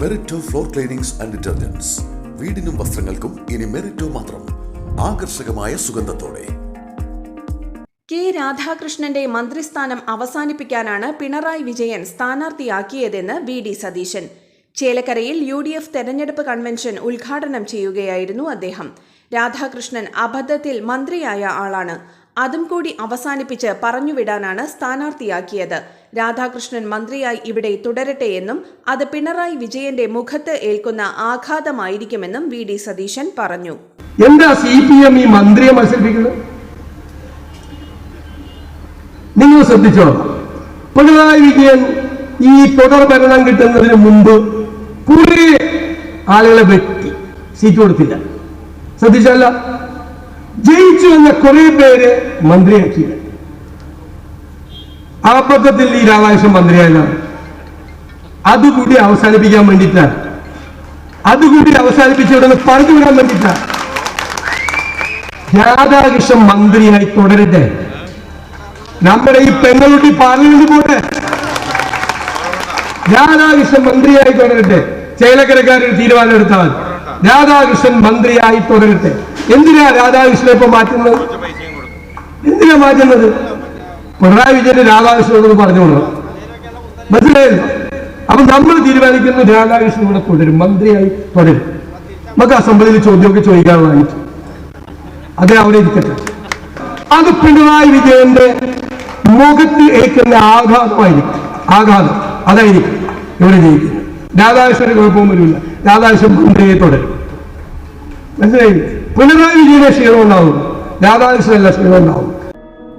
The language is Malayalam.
Merito floor cleanings and detergents വീടിനും വസ്ത്രങ്ങൾക്കും ഇനി മെറിറ്റോ മാത്രം. ആകർഷകമായ സുഗന്ധത്തോടെ. കെ രാധാകൃഷ്ണന്റെ മന്ത്രിസ്ഥാനം അവസാനിപ്പിക്കാനാണ് പിണറായി വിജയൻ സ്ഥാനാർത്ഥിയാക്കിയതെന്ന് വി ഡി സതീശൻ. ചേലക്കരയിൽ യു ഡി എഫ് തെരഞ്ഞെടുപ്പ് കൺവെൻഷൻ ഉദ്ഘാടനം ചെയ്യുകയായിരുന്നു അദ്ദേഹം. രാധാകൃഷ്ണൻ അബദ്ധത്തിൽ മന്ത്രിയായ ആളാണ്. അതും കൂടി അവസാനിപ്പിച്ച് പറഞ്ഞുവിടാനാണ് സ്ഥാനാർത്ഥിയാക്കിയത്. രാധാകൃഷ്ണൻ മന്ത്രിയായി ഇവിടെ തുടരട്ടെയെന്നും അത് പിണറായി വിജയന്റെ മുഖത്ത് ഏൽക്കുന്ന ആഘാതമായിരിക്കുമെന്നും വി ഡി സതീശൻ പറഞ്ഞു. എന്താ സി പി എം ഈ മന്ത്രിയെ മത്സരിപ്പിക്കുന്നത്? നിങ്ങൾ ശ്രദ്ധിച്ചോ? പിണറായി വിജയൻ ഈ തുടർ ഭരണം കിട്ടുന്നതിന് മുമ്പ് കുറെ ആളുകളെ വെട്ടി സീറ്റ് കൊടുത്തില്ല. ശ്രദ്ധിച്ചല്ല ജയിച്ചു വന്ന കുറെ പേര് മന്ത്രിയാക്കിയില്ല. ആ പക്കത്തിൽ ഈ രാധാകൃഷ്ണൻ മന്ത്രിയായതാണ്. അതുകൂടി അവസാനിപ്പിക്കാൻ വേണ്ടിയിട്ടാണ്. അതുകൂടി അവസാനിപ്പിച്ചുവിടുന്ന് പറഞ്ഞു വിടാൻ വേണ്ടിയിട്ടാണ്. രാധാകൃഷ്ണൻ മന്ത്രിയായി തുടരട്ടെ. നമ്മുടെ ഈ പെങ്ങളുട്ടി പാർലമെന്റ് പോട്ടെ. രാധാകൃഷ്ണൻ മന്ത്രിയായി തുടരട്ടെ. ചേലക്കരക്കാരൊരു തീരുമാനം എടുത്താൽ രാധാകൃഷ്ണൻ മന്ത്രിയായി തുടരട്ടെ. എന്തിനാ രാധാകൃഷ്ണനെ ഇപ്പൊ മാറ്റുന്നത്? എന്തിനാ മാറ്റുന്നത്? പിണറായി വിജയന് രാധാകൃഷ്ണനോട് പറഞ്ഞു കൊടുക്കണം. മനസ്സിലായല്ലോ? അപ്പൊ നമ്മൾ തീരുമാനിക്കുന്ന രാധാകൃഷ്ണൻ ഇവിടെ തുടരും മന്ത്രിയായി തുടരും. നമുക്ക് അസംബ്ലിയിൽ ചോദ്യമൊക്കെ ചോദിക്കാനുള്ളതായിട്ട്. അത് അവിടെ ഇരിക്കട്ടെ. അത് പിണറായി വിജയന്റെ മുഖത്ത് ഏൽക്കുന്ന ആഘാതമായിരിക്കും. ആഘാതം. അതായിരിക്കും ഇവിടെ ജയിക്കുന്നത്. രാധാകൃഷ്ണന് കുഴപ്പവും വരില്ല രാധാകൃഷ്ണൻ മന്ത്രിയെ തുടരും. മനസ്സിലായി പിണറായി വിജയനെ ക്ഷീണം ഉണ്ടാവും രാധാകൃഷ്ണനല്ല ക്ഷീണം ഉണ്ടാവും